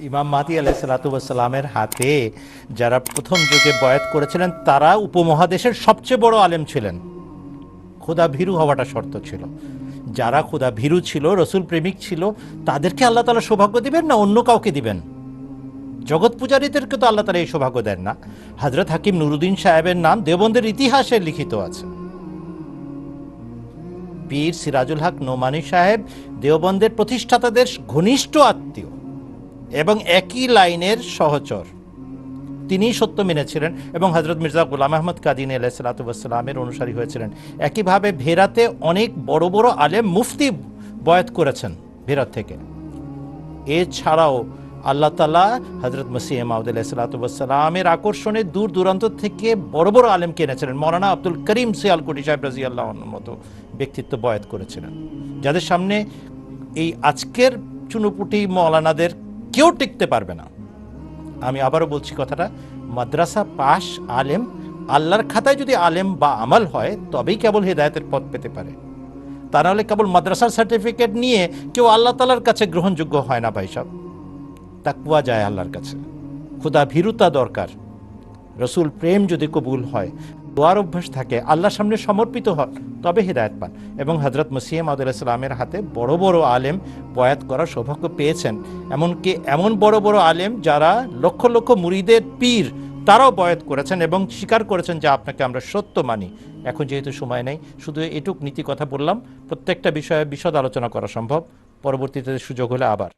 ইমাম মাহদি আলাহ সালাতামের হাতে যারা প্রথম যুগে বয়াত করেছিলেন, তারা উপমহাদেশের সবচেয়ে বড় আলেম ছিলেন। খোদা ভীরু হওয়াটা শর্ত ছিল। যারা খোদা ভীরু ছিল, রসুল প্রেমিক ছিল, তাদেরকে আল্লাহ তালা সৌভাগ্য দিবেন না অন্য কাউকে দিবেন? জগৎ পূজারীদেরকে তো আল্লাহ তালা এই সৌভাগ্য দেন না। হজরত হাকিম নুরুদ্দিন সাহেবের নাম দেবন্দের ইতিহাসে লিখিত আছে। পীর সিরাজুল হক নোমানি সাহেব দেওবন্দের প্রতিষ্ঠাতাদের ঘনিষ্ঠ আত্মীয়। এবং একই লাইনের সহচর। তিনি সত্য মেনেছিলেন এবং হজরত মির্জা গুলাম আহমদ কাদিন আলাইসালাতামের অনুসারী হয়েছিলেন। একইভাবে ভেরাতে অনেক বড় বড় আলেম মুফতি বয়াত করেছেন ভেরাত থেকে। এছাড়াও আল্লাহ তালা হজরত মসিহ মাউদুল্লাহামের আকর্ষণে দূর দূরান্ত থেকে বড় বড় আলেমকে এনেছিলেন মৌলানা আব্দুল করিম সিয়ালকুটি সাহেব রাজি আল্লাহর মতো ব্যক্তিত্ব বয়াত করেছিলেন। যাদের সামনে এই আজকের চুনুপুটি মৌলানাদের কেউ টিকতে পারবে না। আমি আবারও বলছি কথাটা, মাদ্রাসা পাশ আলেম, আল্লাহর খাতায় যদি আলেম বা আমাল হয়, তবেই কেবল হেদায়তের পথ পেতে পারে। তা নাহলে কেবল মাদ্রাসার সার্টিফিকেট নিয়ে কেউ আল্লাহ তালার কাছে গ্রহণযোগ্য হয় না ভাই সব। তাকুয়া যায় আল্লাহর কাছে। খুদা ভীরুতা দরকার। রসুল প্রেম যদি কবুল হয়, দোয়ার অভ্যাস থাকে, আল্লাহর সামনে সমর্পিত হয়, তবে হৃদায়ত পান। এবং হজরত মসিম আদুল্লাহামের হাতে বড় বড় আলেম বয়াত করার সৌভাগ্য পেয়েছেন। এমনকি এমন বড় বড় আলেম যারা লক্ষ লক্ষ মুরিদের পীর, তারাও বয়াত করেছেন এবং স্বীকার করেছেন যে আপনাকে আমরা সত্য মানি। এখন যেহেতু সময় নেই, শুধু এটুক নীতি কথা বললাম। প্রত্যেকটা বিষয়ে বিশদ আলোচনা করা সম্ভব। পরবর্তীতে সুযোগ হলে আবার।